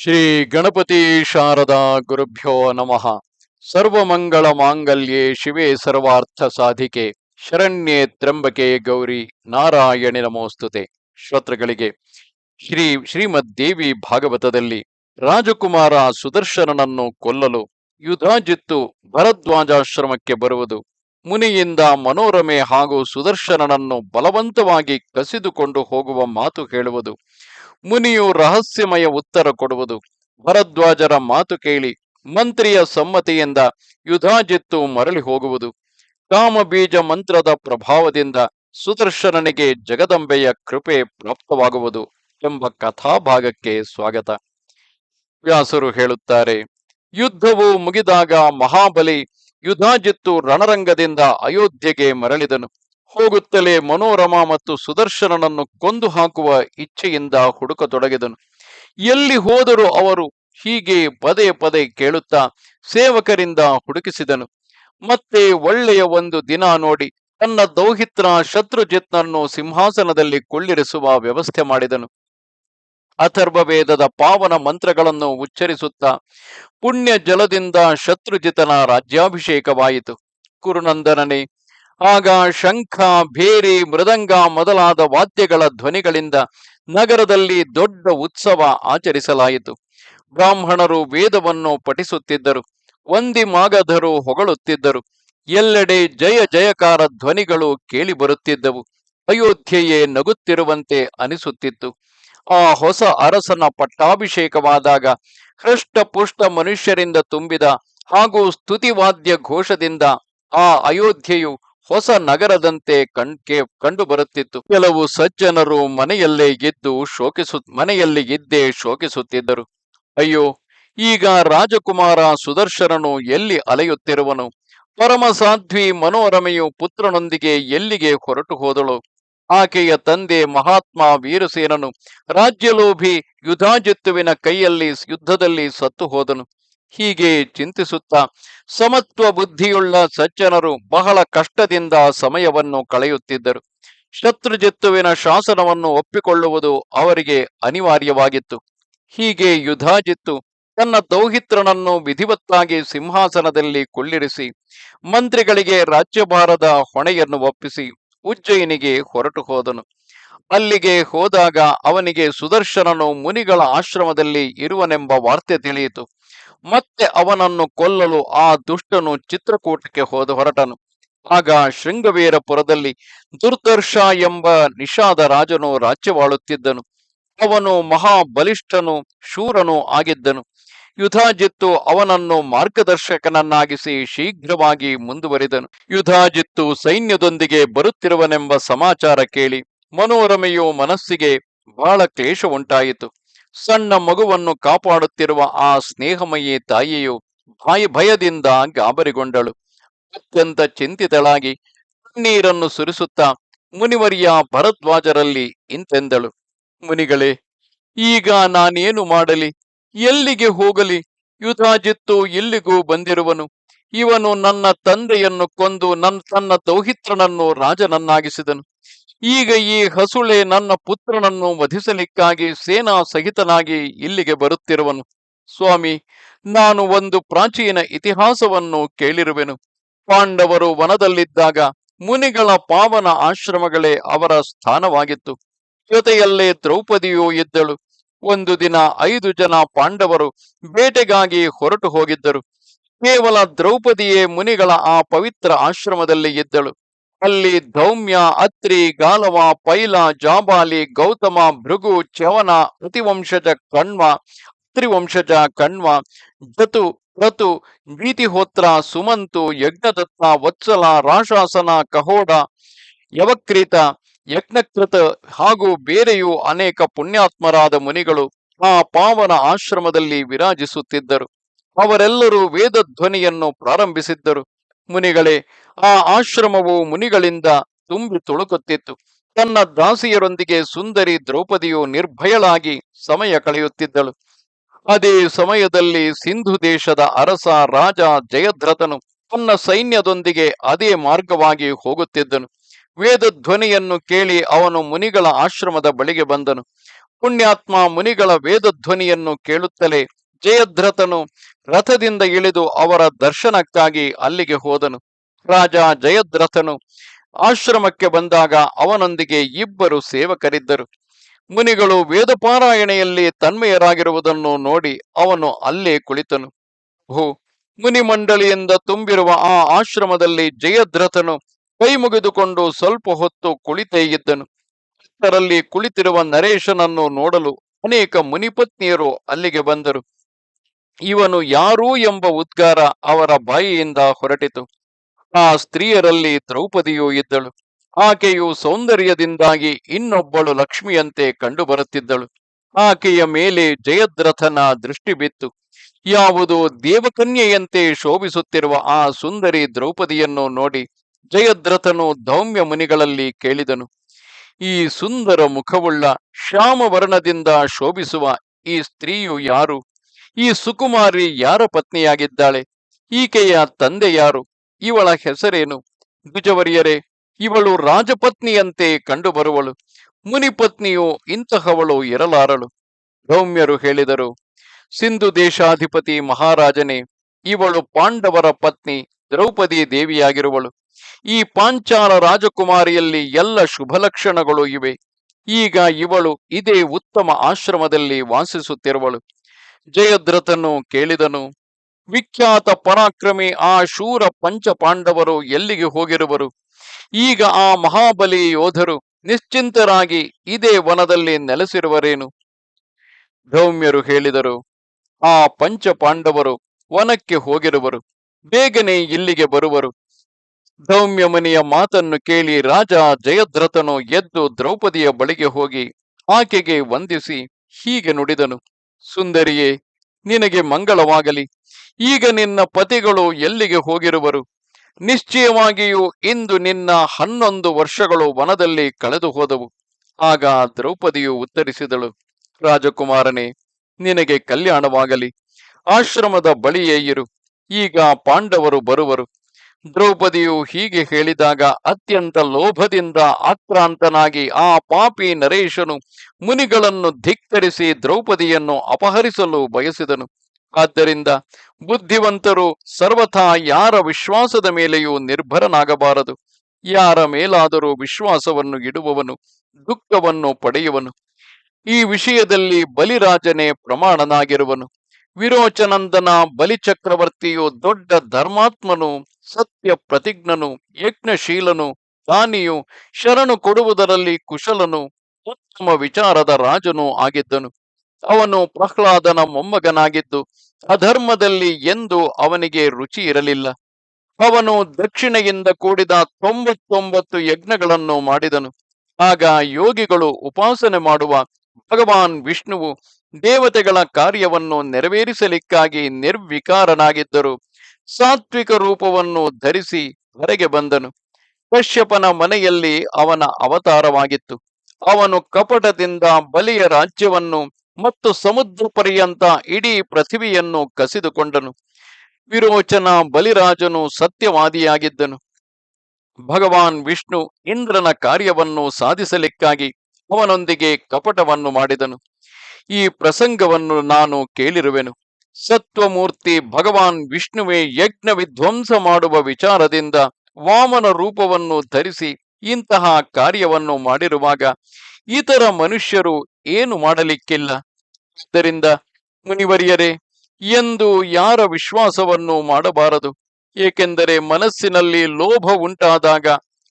ಶ್ರೀ ಗಣಪತಿ ಶಾರದಾ ಗುರುಭ್ಯೋ ನಮಃ. ಸರ್ವಮಂಗಳ ಮಾಂಗಲ್ಯೇ ಶಿವೆ ಸರ್ವಾರ್ಥ ಸಾಧಿಕೆ. ಶರಣ್ಯೆ ತ್ರಂಬಕೆ ಗೌರಿ ನಾರಾಯಣಿ ನಮೋಸ್ತುತೆ. ಶ್ರೋತೃಗಳಿಗೆ ಶ್ರೀ ಶ್ರೀಮದ್ ದೇವಿ ಭಾಗವತದಲ್ಲಿ ರಾಜಕುಮಾರ ಸುದರ್ಶನನನ್ನು ಕೊಲ್ಲಲು ಯುಧಾಜಿತ್ತು ಭರದ್ವಾಜಾಶ್ರಮಕ್ಕೆ ಬರುವುದು, ಮುನಿಯಿಂದ ಮನೋರಮೆ ಹಾಗೂ ಸುದರ್ಶನನನ್ನು ಬಲವಂತವಾಗಿ ಕಸಿದುಕೊಂಡು ಹೋಗುವ ಮಾತು ಹೇಳುವುದು ಮುನಿಯು ರಹಸ್ಯಮಯ ಉತ್ತರ ಕೊಡುವುದು. ಭರದ್ವಾಜರ ಮಾತು ಕೇಳಿ ಮಂತ್ರಿಯ ಸಮ್ಮತಿಯಿಂದ ಯುಧಾಜಿತ್ತು ಮರಳಿ ಹೋಗುವುದು. ಕಾಮಬೀಜ ಮಂತ್ರದ ಪ್ರಭಾವದಿಂದ ಸುದರ್ಶನನಿಗೆ ಜಗದಂಬೆಯ ಕೃಪೆ ಪ್ರಾಪ್ತವಾಗುವುದು ಎಂಬ ಕಥಾಭಾಗಕ್ಕೆ ಸ್ವಾಗತ. ವ್ಯಾಸರು ಹೇಳುತ್ತಾರೆ, ಯುದ್ಧವು ಮುಗಿದಾಗ ಮಹಾಬಲಿ ಯುಧಾಜಿತ್ತು ರಣರಂಗದಿಂದ ಅಯೋಧ್ಯೆಗೆ ಮರಳಿದನು. ಹೋಗುತ್ತಲೇ ಮನೋರಮ ಮತ್ತು ಸುದರ್ಶನನನ್ನು ಕೊಂದು ಹಾಕುವ ಇಚ್ಛೆಯಿಂದ ಹುಡುಕತೊಡಗಿದನು. ಎಲ್ಲಿ ಹೋದರೂ ಅವರು ಹೀಗೆ ಪದೇ ಪದೇ ಕೇಳುತ್ತಾ ಸೇವಕರಿಂದ ಹುಡುಕಿಸಿದನು. ಮತ್ತೆ ಒಳ್ಳೆಯ ಒಂದು ದಿನ ನೋಡಿ ತನ್ನ ದೌಹಿತ್ರ ಶತ್ರುಜಿತ್ನನ್ನು ಸಿಂಹಾಸನದಲ್ಲಿ ಕುಳ್ಳಿರಿಸುವ ವ್ಯವಸ್ಥೆ ಮಾಡಿದನು. ಅಥರ್ವ ವೇದದ ಪಾವನ ಮಂತ್ರಗಳನ್ನು ಉಚ್ಚರಿಸುತ್ತಾ ಪುಣ್ಯ ಜಲದಿಂದ ಶತ್ರುಜಿತನ ರಾಜ್ಯಾಭಿಷೇಕವಾಯಿತು. ಕುರುನಂದನನೇ ಆಗ ಶಂಖ, ಭೇರಿ, ಮೃದಂಗ ಮೊದಲಾದ ವಾದ್ಯಗಳ ಧ್ವನಿಗಳಿಂದ ನಗರದಲ್ಲಿ ದೊಡ್ಡ ಉತ್ಸವ ಆಚರಿಸಲಾಯಿತು. ಬ್ರಾಹ್ಮಣರು ವೇದವನ್ನು ಪಠಿಸುತ್ತಿದ್ದರು. ಒಂದಿ ಮಾಗಧರು ಹೊಗಳುತ್ತಿದ್ದರು. ಎಲ್ಲೆಡೆ ಜಯ ಜಯಕಾರ ಧ್ವನಿಗಳು ಕೇಳಿ ಬರುತ್ತಿದ್ದವು ಅಯೋಧ್ಯೆಯೇ ನಗುತ್ತಿರುವಂತೆ ಅನಿಸುತ್ತಿತ್ತು. ಆ ಹೊಸ ಅರಸನ ಪಟ್ಟಾಭಿಷೇಕವಾದಾಗ ಹೃಷ್ಟ ಪುಷ್ಟ ಮನುಷ್ಯರಿಂದ ತುಂಬಿದ ಹಾಗೂ ಸ್ತುತಿವಾದ್ಯ ಘೋಷದಿಂದ ಆ ಅಯೋಧ್ಯೆಯು ಹೊಸ ನಗರದಂತೆ ಕಣ್ಕೆ ಕಂಡು ಬರುತ್ತಿತ್ತು. ಕೆಲವು ಸಜ್ಜನರು ಮನೆಯಲ್ಲೇ ಇದ್ದು ಶೋಕಿಸು ಮನೆಯಲ್ಲಿ ಇದ್ದೇ ಶೋಕಿಸುತ್ತಿದ್ದರು. ಅಯ್ಯೋ, ಈಗ ರಾಜಕುಮಾರ ಸುದರ್ಶನನು ಎಲ್ಲಿ ಅಲೆಯುತ್ತಿರುವನು? ಪರಮಸಾಧ್ವಿ ಮನೋರಮೆಯು ಪುತ್ರನೊಂದಿಗೆ ಎಲ್ಲಿಗೆ ಹೊರಟು ಹೋದಳು? ಆಕೆಯ ತಂದೆ ಮಹಾತ್ಮ ವೀರಸೇನನು ರಾಜ್ಯಲೋಭಿ ಯುಧಾಜಿತ್ತುವಿನ ಕೈಯಲ್ಲಿ ಯುದ್ಧದಲ್ಲಿ ಸತ್ತು ಹೋದನು. ಹೀಗೆ ಚಿಂತಿಸುತ್ತಾ ಸಮತ್ವ ಬುದ್ಧಿಯುಳ್ಳ ಸಜ್ಜನರು ಬಹಳ ಕಷ್ಟದಿಂದ ಸಮಯವನ್ನು ಕಳೆಯುತ್ತಿದ್ದರು. ಶತ್ರುಜಿತ್ತುವಿನ ಶಾಸನವನ್ನು ಒಪ್ಪಿಕೊಳ್ಳುವುದು ಅವರಿಗೆ ಅನಿವಾರ್ಯವಾಗಿತ್ತು. ಹೀಗೆ ಯುಧಾಜಿತ್ತು ತನ್ನ ದೌಹಿತ್ರನನ್ನು ವಿಧಿವತ್ತಾಗಿ ಸಿಂಹಾಸನದಲ್ಲಿ ಕುಳ್ಳಿರಿಸಿ, ಮಂತ್ರಿಗಳಿಗೆ ರಾಜ್ಯಭಾರದ ಹೊಣೆಯನ್ನು ಒಪ್ಪಿಸಿ ಉಜ್ಜಯಿನಿಗೆ ಹೊರಟು ಹೋದನು. ಅಲ್ಲಿಗೆ ಹೋದಾಗ ಅವನಿಗೆ ಸುದರ್ಶನನು ಮುನಿಗಳ ಆಶ್ರಮದಲ್ಲಿ ಇರುವನೆಂಬ ವಾರ್ತೆ ತಿಳಿಯಿತು. ಮತ್ತೆ ಅವನನ್ನು ಕೊಲ್ಲಲು ಆ ದುಷ್ಟನು ಚಿತ್ರಕೂಟಕ್ಕೆ ಹೋದ ಹೊರಟನು. ಆಗ ಶೃಂಗವೀರಪುರದಲ್ಲಿ ದುರ್ದರ್ಶ ಎಂಬ ನಿಷಾದ ರಾಜನು ರಾಜ್ಯವಾಳುತ್ತಿದ್ದನು. ಅವನು ಮಹಾಬಲಿಷ್ಠನು, ಶೂರನು ಆಗಿದ್ದನು. ಯುಧಾಜಿತ್ತು ಅವನನ್ನು ಮಾರ್ಗದರ್ಶಕನನ್ನಾಗಿಸಿ ಶೀಘ್ರವಾಗಿ ಮುಂದುವರಿದನು. ಯುಧಾಜಿತ್ತು ಸೈನ್ಯದೊಂದಿಗೆ ಬರುತ್ತಿರುವನೆಂಬ ಸಮಾಚಾರ ಕೇಳಿ ಮನೋರಮೆಯು ಮನಸ್ಸಿಗೆ ಬಹಳ ಕ್ಲೇಶ ಉಂಟಾಯಿತು ಸಣ್ಣ ಮಗುವನ್ನು ಕಾಪಾಡುತ್ತಿರುವ ಆ ಸ್ನೇಹಮಯಿ ತಾಯಿಯು ಭಯ ಭಯದಿಂದ ಗಾಬರಿಗೊಂಡಳು. ಅತ್ಯಂತ ಚಿಂತಿತಳಾಗಿ ಕಣ್ಣೀರನ್ನು ಸುರಿಸುತ್ತಾ ಮುನಿವರಿಯ ಭರದ್ವಾಜರಲ್ಲಿ ಇಂತೆಂದಳು. ಮುನಿಗಳೇ, ಈಗ ನಾನೇನು ಮಾಡಲಿ? ಎಲ್ಲಿಗೆ ಹೋಗಲಿ? ಯುಧಾಜಿತ್ತು ಇಲ್ಲಿಗೂ ಬಂದಿರುವನು? ಇವನು ನನ್ನ ತಂದೆಯನ್ನು ಕೊಂದು ನನ್ನ ತನ್ನ ದೌಹಿತ್ರನನ್ನು ರಾಜನನ್ನಾಗಿಸಿದನು. ಈಗ ಈ ಹಸುಳೆ ನನ್ನ ಪುತ್ರನನ್ನು ವಧಿಸಲಿಕ್ಕಾಗಿ ಸೇನಾ ಸಹಿತನಾಗಿ ಇಲ್ಲಿಗೆ ಬರುತ್ತಿರುವನು. ಸ್ವಾಮಿ, ನಾನು ಒಂದು ಪ್ರಾಚೀನ ಇತಿಹಾಸವನ್ನು ಕೇಳಿರುವೆನು. ಪಾಂಡವರು ವನದಲ್ಲಿದ್ದಾಗ ಮುನಿಗಳ ಪಾವನ ಆಶ್ರಮಗಳೇ ಅವರ ಸ್ಥಾನವಾಗಿತ್ತು. ಜೊತೆಯಲ್ಲೇ ದ್ರೌಪದಿಯೂ ಇದ್ದಳು. ಒಂದು ದಿನ ಐದು ಜನ ಪಾಂಡವರು ಬೇಟೆಗಾಗಿ ಹೊರಟು ಹೋಗಿದ್ದರು. ಕೇವಲ ದ್ರೌಪದಿಯೇ ಮುನಿಗಳ ಆ ಪವಿತ್ರ ಆಶ್ರಮದಲ್ಲಿ ಇದ್ದಳು. ಅಲ್ಲಿ ಧೌಮ್ಯ, ಅತ್ರಿ, ಗಾಲವ, ಪೈಲ, ಜಾಬಾಲಿ, ಗೌತಮ, ಭೃಗು ಚವನ ಅತಿವಂಶಜ ಕಣ್ವ, ಅತ್ರಿವಂಶಜ ಕಣ್ವ, ಜತು ಕ್ರತು ನೀತಿಹೋತ್ರ, ಸುಮಂತು, ಯಜ್ಞದತ್ತ, ವತ್ಸಲ, ರಾಶಾಸನ, ಕಹೋಡ, ಯವಕ್ರೀತ, ಯಜ್ಞಕೃತ ಹಾಗೂ ಬೇರೆಯೂ ಅನೇಕ ಪುಣ್ಯಾತ್ಮರಾದ ಮುನಿಗಳು ಆ ಪಾವನ ಆಶ್ರಮದಲ್ಲಿ ವಿರಾಜಿಸುತ್ತಿದ್ದರು. ಅವರೆಲ್ಲರೂ ವೇದ ಧ್ವನಿಯನ್ನು ಪ್ರಾರಂಭಿಸಿದ್ದರು. ಮುನಿಗಳೇ, ಆ ಆಶ್ರಮವು ಮುನಿಗಳಿಂದ ತುಂಬಿ ತುಳುಕುತ್ತಿತ್ತು. ತನ್ನ ದಾಸಿಯರೊಂದಿಗೆ ಸುಂದರಿ ದ್ರೌಪದಿಯು ನಿರ್ಭಯಳಾಗಿ ಸಮಯ ಕಳೆಯುತ್ತಿದ್ದಳು. ಅದೇ ಸಮಯದಲ್ಲಿ ಸಿಂಧು ದೇಶದ ಅರಸ ರಾಜ ಜಯದ್ರಥನು ತನ್ನ ಸೈನ್ಯದೊಂದಿಗೆ ಅದೇ ಮಾರ್ಗವಾಗಿ ಹೋಗುತ್ತಿದ್ದನು. ವೇದ ಧ್ವನಿಯನ್ನು ಕೇಳಿ ಅವನು ಮುನಿಗಳ ಆಶ್ರಮದ ಬಳಿಗೆ ಬಂದನು. ಪುಣ್ಯಾತ್ಮ ಮುನಿಗಳ ವೇದಧ್ವನಿಯನ್ನು ಕೇಳುತ್ತಲೇ ಜಯದ್ರಥನು ರಥದಿಂದ ಇಳಿದು ಅವರ ದರ್ಶನಕ್ಕಾಗಿ ಅಲ್ಲಿಗೆ ಹೋದನು. ರಾಜ ಜಯದ್ರಥನು ಆಶ್ರಮಕ್ಕೆ ಬಂದಾಗ ಅವನೊಂದಿಗೆ ಇಬ್ಬರು ಸೇವಕರಿದ್ದರು. ಮುನಿಗಳು ವೇದಪಾರಾಯಣೆಯಲ್ಲಿ ತನ್ಮಯರಾಗಿರುವುದನ್ನು ನೋಡಿ ಅವನು ಅಲ್ಲೇ ಕುಳಿತನು. ಹೋ ಮುನಿಮಂಡಳಿಯಿಂದ ತುಂಬಿರುವ ಆ ಆಶ್ರಮದಲ್ಲಿ ಜಯದ್ರಥನು ಕೈ ಮುಗಿದುಕೊಂಡು ಸ್ವಲ್ಪ ಹೊತ್ತು ಕುಳಿತೇ ಇದ್ದನು. ಅದರಲ್ಲಿ ಕುಳಿತಿರುವ ನರೇಶನನ್ನು ನೋಡಲು ಅನೇಕ ಮುನಿಪತ್ನಿಯರು ಅಲ್ಲಿಗೆ ಬಂದರು. ಇವನು ಯಾರು ಎಂಬ ಉದ್ಗಾರ ಅವರ ಬಾಯಿಯಿಂದ ಹೊರಟಿತು. ಆ ಸ್ತ್ರೀಯರಲ್ಲಿ ದ್ರೌಪದಿಯೂ ಇದ್ದಳು. ಆಕೆಯು ಸೌಂದರ್ಯದಿಂದಾಗಿ ಇನ್ನೊಬ್ಬಳು ಲಕ್ಷ್ಮಿಯಂತೆ ಕಂಡುಬರುತ್ತಿದ್ದಳು. ಆಕೆಯ ಮೇಲೆ ಜಯದ್ರಥನ ದೃಷ್ಟಿ ಬಿತ್ತು. ಯಾವುದು ದೇವಕನ್ಯೆಯಂತೆ ಶೋಭಿಸುತ್ತಿರುವ ಆ ಸುಂದರಿ ದ್ರೌಪದಿಯನ್ನು ನೋಡಿ ಜಯದ್ರಥನು ದೌಮ್ಯ ಮುನಿಗಳಲ್ಲಿ ಕೇಳಿದನು. ಈ ಸುಂದರ ಮುಖವುಳ್ಳ ಶ್ಯಾಮವರ್ಣದಿಂದ ಶೋಭಿಸುವ ಈ ಸ್ತ್ರೀಯು ಯಾರು? ಈ ಸುಕುಮಾರಿ ಯಾರ ಪತ್ನಿಯಾಗಿದ್ದಾಳೆ? ಈಕೆಯ ತಂದೆ ಯಾರು? ಇವಳ ಹೆಸರೇನು? ದ್ವಿಜವರಿಯರೇ, ಇವಳು ರಾಜಪತ್ನಿಯಂತೆ ಕಂಡುಬರುವಳು. ಮುನಿಪತ್ನಿಯು ಇಂತಹವಳು ಇರಲಾರಳು. ಗೌಮ್ಯರು ಹೇಳಿದರು, ಸಿಂಧು ದೇಶಾಧಿಪತಿ ಮಹಾರಾಜನೇ, ಇವಳು ಪಾಂಡವರ ಪತ್ನಿ ದ್ರೌಪದಿ ದೇವಿಯಾಗಿರುವಳು. ಈ ಪಾಂಚಾಲ ರಾಜಕುಮಾರಿಯಲ್ಲಿ ಎಲ್ಲ ಶುಭ ಲಕ್ಷಣಗಳು ಇವೆ. ಈಗ ಇವಳು ಇದೇ ಉತ್ತಮ ಆಶ್ರಮದಲ್ಲಿ ವಾಸಿಸುತ್ತಿರುವಳು. ಜಯದ್ರಥನು ಕೇಳಿದನು, ವಿಖ್ಯಾತ ಪರಾಕ್ರಮಿ ಆ ಶೂರ ಪಂಚ ಪಾಂಡವರು ಎಲ್ಲಿಗೆ ಹೋಗಿರುವರು? ಈಗ ಆ ಮಹಾಬಲಿ ಯೋಧರು ನಿಶ್ಚಿಂತರಾಗಿ ಇದೇ ವನದಲ್ಲಿ ನೆಲೆಸಿರುವರೇನು? ಧೌಮ್ಯರು ಹೇಳಿದರು, ಆ ಪಂಚ ಪಾಂಡವರು ವನಕ್ಕೆ ಹೋಗಿರುವರು, ಬೇಗನೆ ಇಲ್ಲಿಗೆ ಬರುವರು. ಧೌಮ್ಯ ಮುನಿಯ ಮಾತನ್ನು ಕೇಳಿ ರಾಜ ಜಯದ್ರಥನು ಎದ್ದು ದ್ರೌಪದಿಯ ಬಳಿಗೆ ಹೋಗಿ ಆಕೆಗೆ ವಂದಿಸಿ ಹೀಗೆ ನುಡಿದನು ಸುಂದರಿಯೇ, ನಿನಗೆ ಮಂಗಳವಾಗಲಿ. ಈಗ ನಿನ್ನ ಪತಿಗಳು ಎಲ್ಲಿಗೆ ಹೋಗಿರುವರು? ನಿಶ್ಚಯವಾಗಿಯೂ ಇಂದು ನಿನ್ನ ಹನ್ನೊಂದು ವರ್ಷಗಳು ವನದಲ್ಲಿ ಕಳೆದು ಹೋದವು. ಆಗ ದ್ರೌಪದಿಯು ಉತ್ತರಿಸಿದಳು, ರಾಜಕುಮಾರನೇ, ನಿನಗೆ ಕಲ್ಯಾಣವಾಗಲಿ. ಆಶ್ರಮದ ಬಳಿಯೇ ಇರು. ಈಗ ಪಾಂಡವರು ಬರುವರು. ದ್ರೌಪದಿಯು ಹೀಗೆ ಹೇಳಿದಾಗ ಅತ್ಯಂತ ಲೋಭದಿಂದ ಆಕ್ರಾಂತನಾಗಿ ಆ ಪಾಪಿ ನರೇಶನು ಮುನಿಗಳನ್ನು ಧಿಕ್ಕರಿಸಿ ದ್ರೌಪದಿಯನ್ನು ಅಪಹರಿಸಲು ಬಯಸಿದನು. ಆದ್ದರಿಂದ ಬುದ್ಧಿವಂತರು ಸರ್ವಥಾ ಯಾರ ವಿಶ್ವಾಸದ ಮೇಲೆಯೂ ನಿರ್ಭರನಾಗಬಾರದು. ಯಾರ ಮೇಲಾದರೂ ವಿಶ್ವಾಸವನ್ನು ಇಡುವವನು ದುಃಖವನ್ನು ಪಡೆಯುವನು. ಈ ವಿಷಯದಲ್ಲಿ ಬಲಿರಾಜನೇ ಪ್ರಮಾಣನಾಗಿರುವನು. ವಿರೋಚನಂದನ ಬಲಿಚಕ್ರವರ್ತಿಯು ದೊಡ್ಡ ಧರ್ಮಾತ್ಮನು, ಸತ್ಯ ಪ್ರತಿಜ್ಞನು, ಯಜ್ಞಶೀಲನು, ದಾನಿಯು, ಶರಣು ಕೊಡುವುದರಲ್ಲಿ ಕುಶಲನು, ಉತ್ತಮ ವಿಚಾರದ ರಾಜನು ಆಗಿದ್ದನು. ಅವನು ಪ್ರಹ್ಲಾದನ ಮೊಮ್ಮಗನಾಗಿದ್ದು, ಅಧರ್ಮದಲ್ಲಿ ಎಂದು ಅವನಿಗೆ ರುಚಿ ಇರಲಿಲ್ಲ. ಅವನು ದಕ್ಷಿಣೆಯಿಂದ ಕೂಡಿದ ತೊಂಬತ್ತೊಂಬತ್ತು ಯಜ್ಞಗಳನ್ನು ಮಾಡಿದನು. ಆಗ ಯೋಗಿಗಳು ಉಪಾಸನೆ ಮಾಡುವ ಭಗವಾನ್ ವಿಷ್ಣುವು ದೇವತೆಗಳ ಕಾರ್ಯವನ್ನು ನೆರವೇರಿಸಲಿಕ್ಕಾಗಿ ನಿರ್ವಿಕಾರನಾಗಿದ್ದರು. ಸಾತ್ವಿಕ ರೂಪವನ್ನು ಧರಿಸಿ ಹೊರಗೆ ಬಂದನು. ಕಶ್ಯಪನ ಮನೆಯಲ್ಲಿ ಅವನ ಅವತಾರವಾಗಿತ್ತು. ಅವನು ಕಪಟದಿಂದ ಬಲಿಯ ರಾಜ್ಯವನ್ನು ಮತ್ತು ಸಮುದ್ರ ಪರ್ಯಂತ ಇಡೀ ಪೃಥಿವಿಯನ್ನು ಕಸಿದುಕೊಂಡನು. ವಿರೋಚನ ಬಲಿರಾಜನು ಸತ್ಯವಾದಿಯಾಗಿದ್ದನು. ಭಗವಾನ್ ವಿಷ್ಣು ಇಂದ್ರನ ಕಾರ್ಯವನ್ನು ಸಾಧಿಸಲಿಕ್ಕಾಗಿ ಅವನೊಂದಿಗೆ ಕಪಟವನ್ನು ಮಾಡಿದನು. ಈ ಪ್ರಸಂಗವನ್ನು ನಾನು ಕೇಳಿರುವೆನು. ಸತ್ವಮೂರ್ತಿ ಭಗವಾನ್ ವಿಷ್ಣುವೇ ಯಜ್ಞ ವಿಧ್ವಂಸ ಮಾಡುವ ವಿಚಾರದಿಂದ ವಾಮನ ರೂಪವನ್ನು ಧರಿಸಿ ಇಂತಹ ಕಾರ್ಯವನ್ನು ಮಾಡಿರುವಾಗ ಇತರ ಮನುಷ್ಯರು ಏನು ಮಾಡಲಿಕ್ಕಿಲ್ಲ? ಆದ್ದರಿಂದ ಮುನಿವರಿಯರೇ, ಎಂದು ಯಾರ ವಿಶ್ವಾಸವನ್ನು ಮಾಡಬಾರದು. ಏಕೆಂದರೆ ಮನಸ್ಸಿನಲ್ಲಿ ಲೋಭ ಉಂಟಾದಾಗ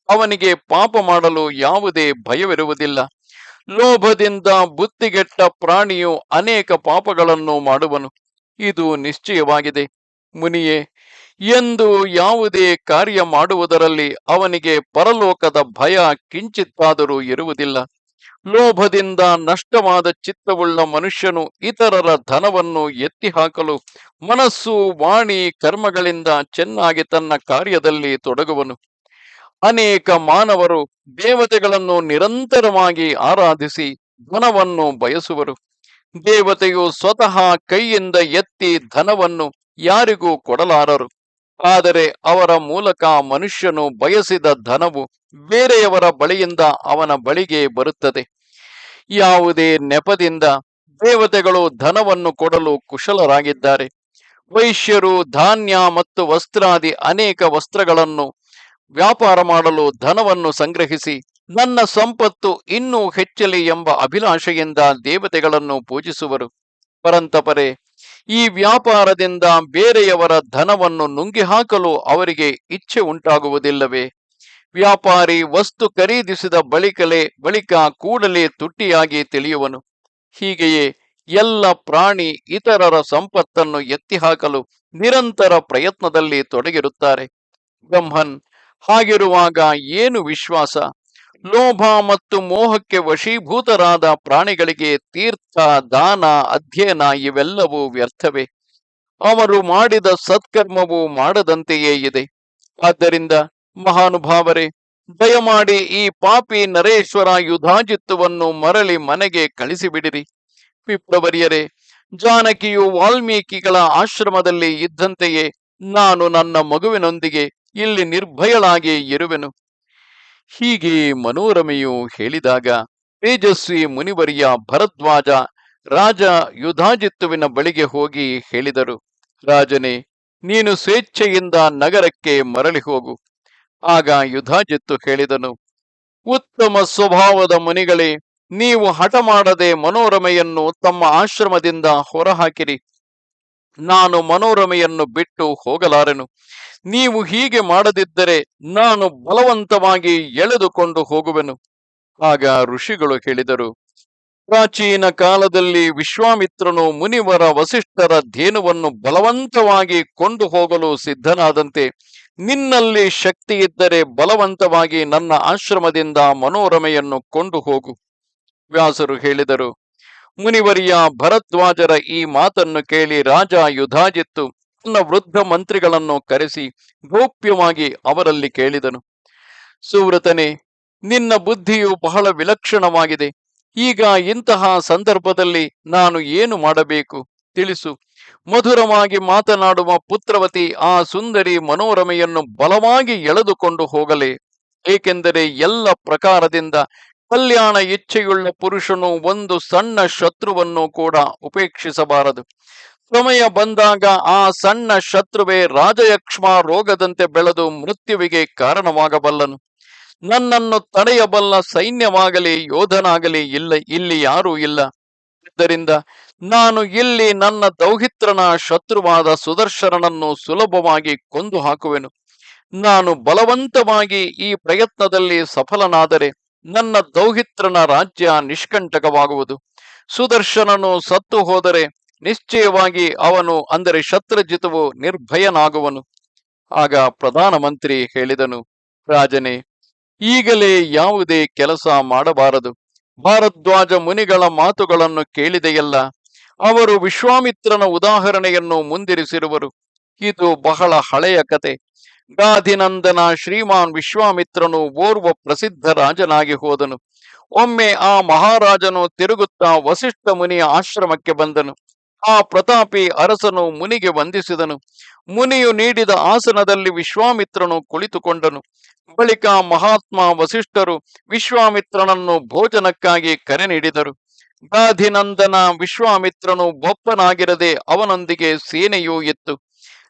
ಅವನಿಗೆ ಪಾಪ ಮಾಡಲು ಯಾವುದೇ ಭಯವಿರುವುದಿಲ್ಲ. ಲೋಭದಿಂದ ಬುತ್ತಿಗೆಟ್ಟ ಪ್ರಾಣಿಯು ಅನೇಕ ಪಾಪಗಳನ್ನು ಮಾಡುವನು. ಇದು ನಿಶ್ಚಯವಾಗಿದೆ. ಮುನಿಯೇ, ಎಂದು ಯಾವುದೇ ಕಾರ್ಯ ಮಾಡುವುದರಲ್ಲಿ ಅವನಿಗೆ ಪರಲೋಕದ ಭಯ ಕಿಂಚಿತ್ತಾದರೂ ಇರುವುದಿಲ್ಲ. ಲೋಭದಿಂದ ನಷ್ಟವಾದ ಚಿತ್ತವುಳ್ಳ ಮನುಷ್ಯನು ಇತರರ ಧನವನ್ನು ಎತ್ತಿಹಾಕಲು ಮನಸ್ಸು ವಾಣಿ ಕರ್ಮಗಳಿಂದ ಚೆನ್ನಾಗಿ ತನ್ನ ಕಾರ್ಯದಲ್ಲಿ ತೊಡಗುವನು. ಅನೇಕ ಮಾನವರು ದೇವತೆಗಳನ್ನು ನಿರಂತರವಾಗಿ ಆರಾಧಿಸಿ ಧನವನ್ನು ಬಯಸುವರು. ದೇವತೆಯು ಸ್ವತಃ ಕೈಯಿಂದ ಎತ್ತಿ ಧನವನ್ನು ಯಾರಿಗೂ ಕೊಡಲಾರರು. ಆದರೆ ಅವರ ಮೂಲಕ ಮನುಷ್ಯನು ಬಯಸಿದ ಧನವು ಬೇರೆಯವರ ಬಳಿಯಿಂದ ಅವನ ಬಳಿಗೆ ಬರುತ್ತದೆ. ಯಾವುದೇ ನೆಪದಿಂದ ದೇವತೆಗಳು ಧನವನ್ನು ಕೊಡಲು ಕುಶಲರಾಗಿದ್ದಾರೆ. ವೈಶ್ಯರು ಧಾನ್ಯ ಮತ್ತು ವಸ್ತ್ರಾದಿ ಅನೇಕ ವಸ್ತ್ರಗಳನ್ನು ವ್ಯಾಪಾರ ಮಾಡಲು ಧನವನ್ನು ಸಂಗ್ರಹಿಸಿ ನನ್ನ ಸಂಪತ್ತು ಇನ್ನೂ ಹೆಚ್ಚಲಿ ಎಂಬ ಅಭಿಲಾಷೆಯಿಂದ ದೇವತೆಗಳನ್ನು ಪೂಜಿಸುವರು. ಪರಂತಪರೆ, ಈ ವ್ಯಾಪಾರದಿಂದ ಬೇರೆಯವರ ಧನವನ್ನು ನುಂಗಿ ಹಾಕಲು ಅವರಿಗೆ ಇಚ್ಛೆ ಉಂಟಾಗುವುದಿಲ್ಲವೇ? ವ್ಯಾಪಾರಿ ವಸ್ತು ಖರೀದಿಸಿದ ಬಳಿಕಲೇ ಬಳಿಕ ಕೂಡಲೇ ತುಟ್ಟಿಯಾಗಿ ತಿಳಿಯುವನು. ಹೀಗೆಯೇ ಎಲ್ಲ ಪ್ರಾಣಿ ಇತರರ ಸಂಪತ್ತನ್ನು ಎತ್ತಿಹಾಕಲು ನಿರಂತರ ಪ್ರಯತ್ನದಲ್ಲಿ ತೊಡಗಿರುತ್ತಾರೆ. ಬ್ರಹ್ಮನ್ ಹಾಗಿರುವಾಗ ಏನು ವಿಶ್ವಾಸ? ಲೋಭ ಮತ್ತು ಮೋಹಕ್ಕೆ ವಶೀಭೂತರಾದ ಪ್ರಾಣಿಗಳಿಗೆ ತೀರ್ಥ, ದಾನ, ಅಧ್ಯಯನ ಇವೆಲ್ಲವೂ ವ್ಯರ್ಥವೇ. ಅವರು ಮಾಡಿದ ಸತ್ಕರ್ಮವು ಮಾಡದಂತೆಯೇ ಇದೆ. ಆದ್ದರಿಂದ ಮಹಾನುಭಾವರೇ, ದಯಮಾಡಿ ಈ ಪಾಪಿ ನರೇಶ್ವರ ಯುಧಾಜಿತ್ವವನ್ನು ಮರಳಿ ಮನೆಗೆ ಕಳಿಸಿಬಿಡಿರಿ. ವಿಪ್ರವರಿಯರೇ ಜಾನಕಿಯು ವಾಲ್ಮೀಕಿಗಳ ಆಶ್ರಮದಲ್ಲಿ ಇದ್ದಂತೆಯೇ ನಾನು ನನ್ನ ಮಗುವಿನೊಂದಿಗೆ ಇಲ್ಲಿ ನಿರ್ಭಯಳಾಗಿ ಇರುವೆನು. ಹೀಗೆ ಮನೋರಮೆಯು ಹೇಳಿದಾಗ, ತೇಜಸ್ವಿ ಮುನಿವರಿಯ ಭರದ್ವಾಜ ರಾಜ ಯುಧಾಜಿತ್ತುವಿನ ಬಳಿಗೆ ಹೋಗಿ ಹೇಳಿದರು, ರಾಜನೇ, ನೀನು ಸ್ವೇಚ್ಛೆಯಿಂದ ನಗರಕ್ಕೆ ಮರಳಿ ಹೋಗು. ಆಗ ಯುಧಾಜಿತ್ತು ಹೇಳಿದನು, ಉತ್ತಮ ಸ್ವಭಾವದ ಮುನಿಗಳೇ, ನೀವು ಹಠ ಮಾಡದೆ ಮನೋರಮೆಯನ್ನು ತಮ್ಮ ಆಶ್ರಮದಿಂದ ಹೊರಹಾಕಿರಿ. ನಾನು ಮನೋರಮೆಯನ್ನು ಬಿಟ್ಟು ಹೋಗಲಾರೆನು. ನೀವು ಹೀಗೆ ಮಾಡದಿದ್ದರೆ ನಾನು ಬಲವಂತವಾಗಿ ಎಳೆದುಕೊಂಡು ಹೋಗುವೆನು. ಆಗ ಋಷಿಗಳು ಹೇಳಿದರು, ಪ್ರಾಚೀನ ಕಾಲದಲ್ಲಿ ವಿಶ್ವಾಮಿತ್ರನು ಮುನಿವರ ವಸಿಷ್ಠರ ಧೇನುವನ್ನು ಬಲವಂತವಾಗಿ ಕೊಂಡು ಹೋಗಲು ಸಿದ್ಧನಾದಂತೆ, ನಿನ್ನಲ್ಲಿ ಶಕ್ತಿ ಇದ್ದರೆ ಬಲವಂತವಾಗಿ ನನ್ನ ಆಶ್ರಮದಿಂದ ಮನೋರಮೆಯನ್ನು ಕೊಂಡು ಹೋಗು. ವ್ಯಾಸರು ಹೇಳಿದರು ಮುನಿವರಿಯ ಭರದ್ವಾಜರ ಈ ಮಾತನ್ನು ಕೇಳಿ ರಾಜ ಯುಧಾಜಿತ್ತು. ತನ್ನ ವೃದ್ಧ ಮಂತ್ರಿಗಳನ್ನು ಕರೆಸಿ ಗೋಪ್ಯವಾಗಿ ಅವರಲ್ಲಿ ಕೇಳಿದನು. ಸುವ್ರತನೇ, ನಿನ್ನ ಬುದ್ಧಿಯು ಬಹಳ ವಿಲಕ್ಷಣವಾಗಿದೆ. ಈಗ ಇಂತಹ ಸಂದರ್ಭದಲ್ಲಿ ನಾನು ಏನು ಮಾಡಬೇಕು? ತಿಳಿಸು. ಮಧುರವಾಗಿ ಮಾತನಾಡುವ ಪುತ್ರವತಿ ಆ ಸುಂದರಿ ಮನೋರಮೆಯನ್ನು ಬಲವಾಗಿ ಎಳೆದುಕೊಂಡು ಹೋಗಲೇ, ಏಕೆಂದರೆ ಎಲ್ಲ ಪ್ರಕಾರದಿಂದ ಕಲ್ಯಾಣ ಇಚ್ಛೆಯುಳ್ಳ ಪುರುಷನು ಒಂದು ಸಣ್ಣ ಶತ್ರುವನ್ನು ಕೂಡ ಉಪೇಕ್ಷಿಸಬಾರದು. ಸಮಯ ಬಂದಾಗ ಆ ಸಣ್ಣ ಶತ್ರುವೇ ರಾಜಯಕ್ಷ್ಮ ರೋಗದಂತೆ ಬೆಳೆದು ಮೃತ್ಯುವಿಗೆ ಕಾರಣವಾಗಬಲ್ಲನು. ನನ್ನನ್ನು ತಡೆಯಬಲ್ಲ ಸೈನ್ಯವಾಗಲಿ, ಯೋಧನಾಗಲಿ ಇಲ್ಲ, ಇಲ್ಲಿ ಯಾರೂ ಇಲ್ಲ. ಆದ್ದರಿಂದ ನಾನು ಇಲ್ಲಿ ನನ್ನ ದೌಹಿತ್ರನ ಶತ್ರುವಾದ ಸುದರ್ಶನನನ್ನು ಸುಲಭವಾಗಿ ಕೊಂದು ಹಾಕುವೆನು ನಾನು ಬಲವಂತವಾಗಿ ಈ ಪ್ರಯತ್ನದಲ್ಲಿ ಸಫಲನಾದರೆ ನನ್ನ ದೌಹಿತ್ರನ ರಾಜ್ಯ ನಿಷ್ಕಂಟಕವಾಗುವುದು. ಸುದರ್ಶನನು ಸತ್ತು ಹೋದರೆ ನಿಶ್ಚಯವಾಗಿ ಅವನು ಅಂದರೆ ಶತ್ರುಜಿತವು ನಿರ್ಭಯನಾಗುವನು. ಆಗ ಪ್ರಧಾನಮಂತ್ರಿ ಹೇಳಿದನು, ರಾಜನೇ, ಈಗಲೇ ಯಾವುದೇ ಕೆಲಸ ಮಾಡಬಾರದು. ಭಾರದ್ವಾಜ ಮುನಿಗಳ ಮಾತುಗಳನ್ನು ಕೇಳಿದೆಯಲ್ಲ, ಅವರು ವಿಶ್ವಾಮಿತ್ರನ ಉದಾಹರಣೆಯನ್ನು ಮುಂದಿರಿಸಿರುವರು. ಇದು ಬಹಳ ಹಳೆಯ ಕತೆ. ಗಾಧಿನಂದನ ಶ್ರೀಮಾನ್ ವಿಶ್ವಾಮಿತ್ರನು ಓರ್ವ ಪ್ರಸಿದ್ಧ ರಾಜನಾಗಿ ಹೋದನು. ಒಮ್ಮೆ ಆ ಮಹಾರಾಜನು ತಿರುಗುತ್ತಾ ವಸಿಷ್ಠ ಮುನಿಯ ಆಶ್ರಮಕ್ಕೆ ಬಂದನು. ಆ ಪ್ರತಾಪಿ ಅರಸನು ಮುನಿಗೆ ವಂದಿಸಿದನು. ಮುನಿಯು ನೀಡಿದ ಆಸನದಲ್ಲಿ ವಿಶ್ವಾಮಿತ್ರನು ಕುಳಿತುಕೊಂಡನು. ಬಳಿಕ ಮಹಾತ್ಮ ವಸಿಷ್ಠರು ವಿಶ್ವಾಮಿತ್ರನನ್ನು ಭೋಜನಕ್ಕಾಗಿ ಕರೆ ನೀಡಿದರು. ಗಾಧಿನಂದನ ವಿಶ್ವಾಮಿತ್ರನು ಬೊಪ್ಪನಾಗಿರದೆ ಅವನೊಂದಿಗೆ ಸೇನೆಯೂ ಇತ್ತು.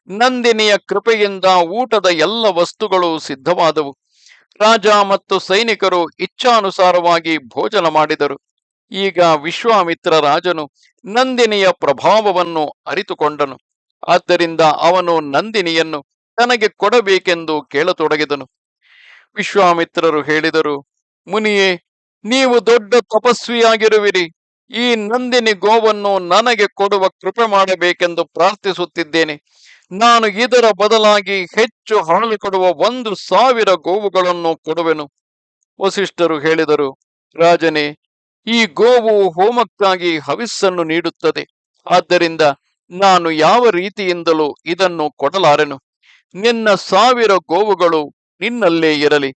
ನಂದಿನಿಯ ಕೃಪೆಯಿಂದ ಊಟದ ಎಲ್ಲ ವಸ್ತುಗಳು ಸಿದ್ಧವಾದವು. ರಾಜ ಮತ್ತು ಸೈನಿಕರು ಇಚ್ಛಾನುಸಾರವಾಗಿ ಭೋಜನ ಮಾಡಿದರು. ಈಗ ವಿಶ್ವಾಮಿತ್ರ ರಾಜನು ನಂದಿನಿಯ ಪ್ರಭಾವವನ್ನು ಅರಿತುಕೊಂಡನು. ಆದ್ದರಿಂದ ಅವನು ನಂದಿನಿಯನ್ನು ತನಗೆ ಕೊಡಬೇಕೆಂದು ಕೇಳತೊಡಗಿದನು. ವಿಶ್ವಾಮಿತ್ರರು ಹೇಳಿದರು, ಮುನಿಯೇ, ನೀವು ದೊಡ್ಡ ತಪಸ್ವಿಯಾಗಿರುವಿರಿ. ಈ ನಂದಿನಿ ಗೋವನ್ನು ನನಗೆ ಕೊಡುವ ಕೃಪೆ ಮಾಡಬೇಕೆಂದು ಪ್ರಾರ್ಥಿಸುತ್ತಿದ್ದೇನೆ. ನಾನು ಇದರ ಬದಲಾಗಿ ಹೆಚ್ಚು ಹಾಲು ಕೊಡುವ ಒಂದು ಸಾವಿರ ಗೋವುಗಳನ್ನು ಕೊಡುವೆನು. ವಸಿಷ್ಠರು ಹೇಳಿದರು, ರಾಜನೇ, ಈ ಗೋವು ಹೋಮಕ್ಕಾಗಿ ಹವಿಸ್ಸನ್ನು ನೀಡುತ್ತದೆ. ಆದ್ದರಿಂದ ನಾನು ಯಾವ ರೀತಿಯಿಂದಲೂ ಇದನ್ನು ಕೊಡಲಾರೆನು. ನಿನ್ನ ಸಾವಿರ ಗೋವುಗಳು ನಿನ್ನಲ್ಲೇ ಇರಲಿ.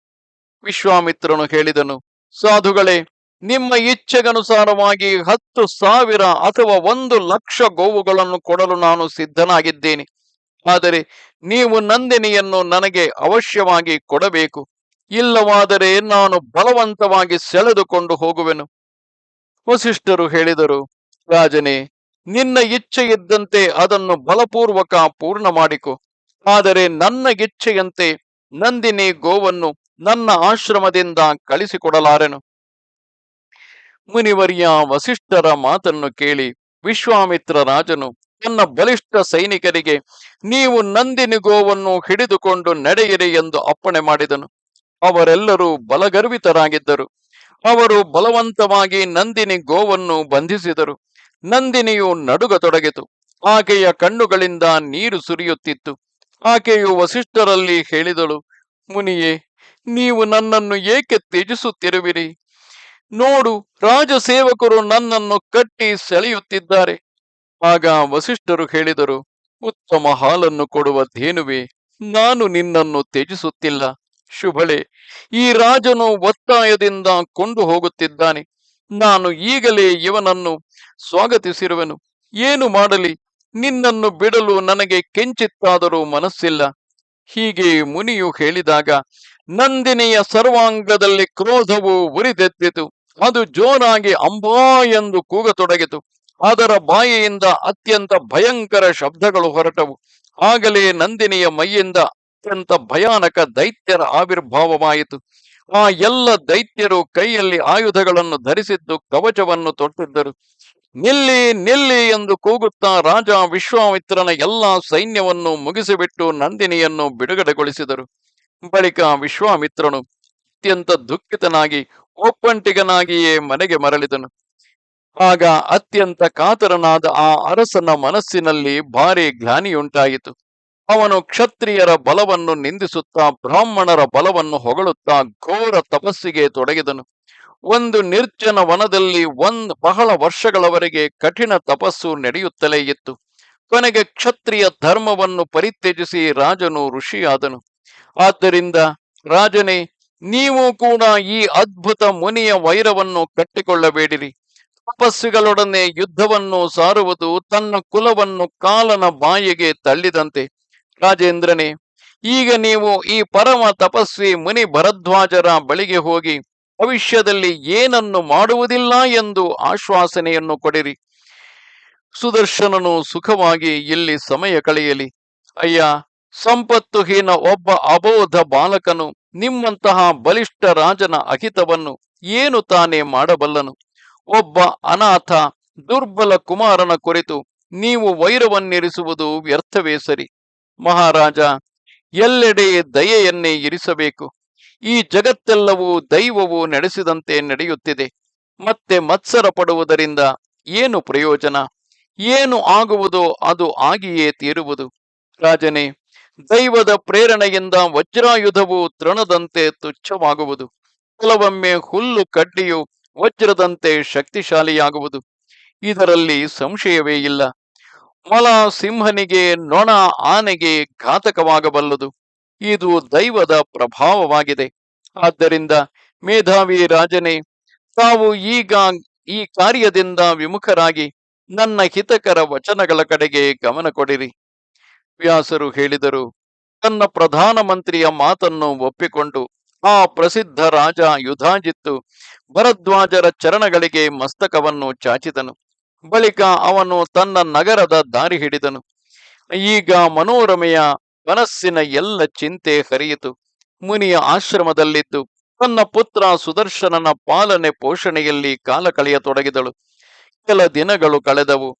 ವಿಶ್ವಾಮಿತ್ರನು ಹೇಳಿದನು, ಸಾಧುಗಳೇ, ನಿಮ್ಮ ಇಚ್ಛೆಗನುಸಾರವಾಗಿ ಹತ್ತು ಸಾವಿರ ಅಥವಾ ಒಂದು ಲಕ್ಷ ಗೋವುಗಳನ್ನು ಕೊಡಲು ನಾನು ಸಿದ್ಧನಾಗಿದ್ದೇನೆ. ಆದರೆ ನೀವು ನಂದಿನಿಯನ್ನು ನನಗೆ ಅವಶ್ಯವಾಗಿ ಕೊಡಬೇಕು. ಇಲ್ಲವಾದರೆ ನಾನು ಬಲವಂತವಾಗಿ ಸೆಳೆದುಕೊಂಡು ಹೋಗುವೆನು. ವಸಿಷ್ಠರು ಹೇಳಿದರು, ರಾಜನೇ, ನಿನ್ನ ಇಚ್ಛೆ ಇದ್ದಂತೆ ಅದನ್ನು ಬಲಪೂರ್ವಕ ಪೂರ್ಣ ಮಾಡಿಕೊ ಆದರೆ ನನ್ನ ಇಚ್ಛೆಯಂತೆ ನಂದಿನಿ ಗೋವನ್ನು ನನ್ನ ಆಶ್ರಮದಿಂದ ಕಳಿಸಿಕೊಡಲಾರೆನು. ಮುನಿವರ್ಯ ವಸಿಷ್ಠರ ಮಾತನ್ನು ಕೇಳಿ ವಿಶ್ವಾಮಿತ್ರ ರಾಜನು ತನ್ನ ಬಲಿಷ್ಠ ಸೈನಿಕರಿಗೆ ನೀವು ನಂದಿನಿ ಗೋವನ್ನು ಹಿಡಿದುಕೊಂಡು ನಡೆಯಿರಿ ಎಂದು ಅಪ್ಪಣೆ ಮಾಡಿದನು. ಅವರೆಲ್ಲರೂ ಬಲಗರ್ವಿತರಾಗಿದ್ದರು. ಅವರು ಬಲವಂತವಾಗಿ ನಂದಿನಿ ಗೋವನ್ನು ಬಂಧಿಸಿದರು. ನಂದಿನಿಯು ನಡುಗತೊಡಗಿತು. ಆಕೆಯ ಕಣ್ಣುಗಳಿಂದ ನೀರು ಸುರಿಯುತ್ತಿತ್ತು. ಆಕೆಯು ವಸಿಷ್ಠರಲ್ಲಿ ಹೇಳಿದಳು, ಮುನಿಯೇ, ನೀವು ನನ್ನನ್ನು ಏಕೆ ತ್ಯಜಿಸುತ್ತಿರುವಿರಿ? ನೋಡು ರಾಜ ಸೇವಕರು ನನ್ನನ್ನು ಕಟ್ಟಿ ಸೆಳೆಯುತ್ತಿದ್ದಾರೆ. ಆಗ ವಸಿಷ್ಠರು ಹೇಳಿದರು, ಉತ್ತಮ ಹಾಲನ್ನು ಕೊಡುವ ಧೇನುವೆ, ನಾನು ನಿನ್ನನ್ನು ತ್ಯಜಿಸುತ್ತಿಲ್ಲ. ಶುಭಳೆ, ಈ ರಾಜನು ಒತ್ತಾಯದಿಂದ ಕೊಂಡು ಹೋಗುತ್ತಿದ್ದಾನೆ. ನಾನು ಈಗಲೇ ಇವನನ್ನು ಸ್ವಾಗತಿಸಿರುವೆನು. ಏನು ಮಾಡಲಿ? ನಿನ್ನನ್ನು ಬಿಡಲು ನನಗೆ ಕೆಂಚಿತ್ತಾದರೂ ಮನಸ್ಸಿಲ್ಲ. ಹೀಗೆ ಮುನಿಯು ಹೇಳಿದಾಗ, ನಂದಿನಿಯ ಸರ್ವಾಂಗದಲ್ಲಿ ಕ್ರೋಧವು ಉರಿದೆದ್ದಿತು. ಅದು ಜೋರಾಗಿ ಅಂಬಾ ಎಂದು ಕೂಗತೊಡಗಿತು. ಅದರ ಬಾಯಿಯಿಂದ ಅತ್ಯಂತ ಭಯಂಕರ ಶಬ್ದಗಳು ಹೊರಟವು. ಆಗಲೇ ನಂದಿನಿಯ ಮೈಯಿಂದ ಅತ್ಯಂತ ಭಯಾನಕ ದೈತ್ಯರ ಆವಿರ್ಭಾವವಾಯಿತು. ಆ ಎಲ್ಲ ದೈತ್ಯರು ಕೈಯಲ್ಲಿ ಆಯುಧಗಳನ್ನು ಧರಿಸಿದ್ದು ಕವಚವನ್ನು ತೊಟ್ಟಿದ್ದರು. ನಿಲ್ಲಿ ನಿಲ್ಲಿ ಎಂದು ಕೂಗುತ್ತಾ ರಾಜ ವಿಶ್ವಾಮಿತ್ರನ ಎಲ್ಲಾ ಸೈನ್ಯವನ್ನು ಮುಗಿಸಿಬಿಟ್ಟು ನಂದಿನಿಯನ್ನು ಬಿಡುಗಡೆಗೊಳಿಸಿದರು. ಬಳಿಕ ವಿಶ್ವಾಮಿತ್ರನು ಅತ್ಯಂತ ದುಃಖಿತನಾಗಿ ಒಪ್ಪಂಟಿಗನಾಗಿಯೇ ಮನೆಗೆ ಮರಳಿದನು. ಆಗ ಅತ್ಯಂತ ಕಾತರನಾದ ಆ ಅರಸನ ಮನಸ್ಸಿನಲ್ಲಿ ಭಾರಿ ಗ್ಲಾನಿಯುಂಟಾಯಿತು ಅವನು ಕ್ಷತ್ರಿಯರ ಬಲವನ್ನು ನಿಂದಿಸುತ್ತಾ ಬ್ರಾಹ್ಮಣರ ಬಲವನ್ನು ಹೊಗಳುತ್ತಾ ಘೋರ ತಪಸ್ಸಿಗೆ ತೊಡಗಿದನು. ಒಂದು ನಿರ್ಜನ ವನದಲ್ಲಿ ಒಂದ್ ಬಹಳ ವರ್ಷಗಳವರೆಗೆ ಕಠಿಣ ತಪಸ್ಸು ನಡೆಯುತ್ತಲೇ ಇತ್ತು. ಕೊನೆಗೆ ಕ್ಷತ್ರಿಯ ಧರ್ಮವನ್ನು ಪರಿತ್ಯಜಿಸಿ ರಾಜನು ಋಷಿಯಾದನು. ಆದ್ದರಿಂದ ರಾಜನೇ, ನೀವು ಕೂಡ ಈ ಅದ್ಭುತ ಮುನಿಯ ವೈರವನ್ನು ಕಟ್ಟಿಕೊಳ್ಳಬೇಡಿರಿ. ತಪಸ್ವಿಗಳೊಡನೆ ಯುದ್ಧವನ್ನು ಸಾರುವುದು ತನ್ನ ಕುಲವನ್ನು ಕಾಲನ ಬಾಯಿಗೆ ತಳ್ಳಿದಂತೆ. ರಾಜೇಂದ್ರನೇ, ಈಗ ನೀವು ಈ ಪರಮ ತಪಸ್ವಿ ಮುನಿ ಭರದ್ವಾಜರ ಬಳಿಗೆ ಹೋಗಿ ಭವಿಷ್ಯದಲ್ಲಿ ಏನನ್ನು ಮಾಡುವುದಿಲ್ಲ ಎಂದು ಆಶ್ವಾಸನೆಯನ್ನು ಕೊಡಿರಿ. ಸುದರ್ಶನನು ಸುಖವಾಗಿ ಇಲ್ಲಿ ಸಮಯ ಕಳೆಯಲಿ. ಅಯ್ಯ ಸಂಪತ್ತುಹೀನ ಒಬ್ಬ ಅಬೋಧ ಬಾಲಕನು ನಿಮ್ಮಂತಹ ಬಲಿಷ್ಠ ರಾಜನ ಅಹಿತವನ್ನು ಏನು ತಾನೇ ಮಾಡಬಲ್ಲನು? ಒಬ್ಬ ಅನಾಥ ದುರ್ಬಲ ಕುಮಾರನ ಕುರಿತು ನೀವು ವೈರವನ್ನಿರಿಸುವುದು ವ್ಯರ್ಥವೇ ಸರಿ. ಮಹಾರಾಜ, ಎಲ್ಲೆಡೆ ದಯೆಯನ್ನೇ ಇರಿಸಬೇಕು. ಈ ಜಗತ್ತೆಲ್ಲವೂ ದೈವವು ನಡೆಸಿದಂತೆ ನಡೆಯುತ್ತಿದೆ. ಮತ್ತೆ ಮತ್ಸರ ಪಡುವುದರಿಂದ ಏನು ಪ್ರಯೋಜನ? ಏನು ಆಗುವುದೋ ಅದು ಆಗಿಯೇ ತೀರುವುದು. ರಾಜನೇ, ದೈವದ ಪ್ರೇರಣೆಯಿಂದ ವಜ್ರಾಯುಧವು ತೃಣದಂತೆ ತುಚ್ಛವಾಗುವುದು. ಕೆಲವೊಮ್ಮೆ ಹುಲ್ಲು ಕಡ್ಡಿಯು ವಜ್ರದಂತೆ ಶಕ್ತಿಶಾಲಿಯಾಗುವುದು. ಇದರಲ್ಲಿ ಸಂಶಯವೇ ಇಲ್ಲ. ಮಲ ಸಿಂಹನಿಗೆ ನೊಣ ಆನೆಗೆ ಘಾತಕವಾಗಬಲ್ಲದು. ಇದು ದೈವದ ಪ್ರಭಾವವಾಗಿದೆ. ಆದ್ದರಿಂದ ಮೇಧಾವಿ ರಾಜನೇ, ತಾವು ಈಗ ಈ ಕಾರ್ಯದಿಂದ ವಿಮುಖರಾಗಿ ನನ್ನ ಹಿತಕರ ವಚನಗಳ ಕಡೆಗೆ ಗಮನ ಕೊಡಿರಿ. ವ್ಯಾಸರು ಹೇಳಿದರು, ತನ್ನ ಪ್ರಧಾನಮಂತ್ರಿಯ ಮಾತನ್ನು ಒಪ್ಪಿಕೊಂಡು ಆ ಪ್ರಸಿದ್ಧ ರಾಜ ಯುಧಾಜಿತ್ತು ಭರದ್ವಾಜರ ಚರಣಗಳಿಗೆ ಮಸ್ತಕವನ್ನು ಚಾಚಿದನು. ಬಳಿಕ ಅವನು ತನ್ನ ನಗರದ ದಾರಿ ಹಿಡಿದನು. ಈಗ ಮನೋರಮೆಯ ಮನಸ್ಸಿನ ಎಲ್ಲ ಚಿಂತೆ ಹರಿಯಿತು. ಮುನಿಯ ಆಶ್ರಮದಲ್ಲಿದ್ದು ತನ್ನ ಪುತ್ರ ಸುದರ್ಶನನ ಪಾಲನೆ ಪೋಷಣೆಯಲ್ಲಿ ಕಾಲ ಕಳೆಯತೊಡಗಿದಳು. ಕೆಲ ದಿನಗಳು ಕಳೆದವು.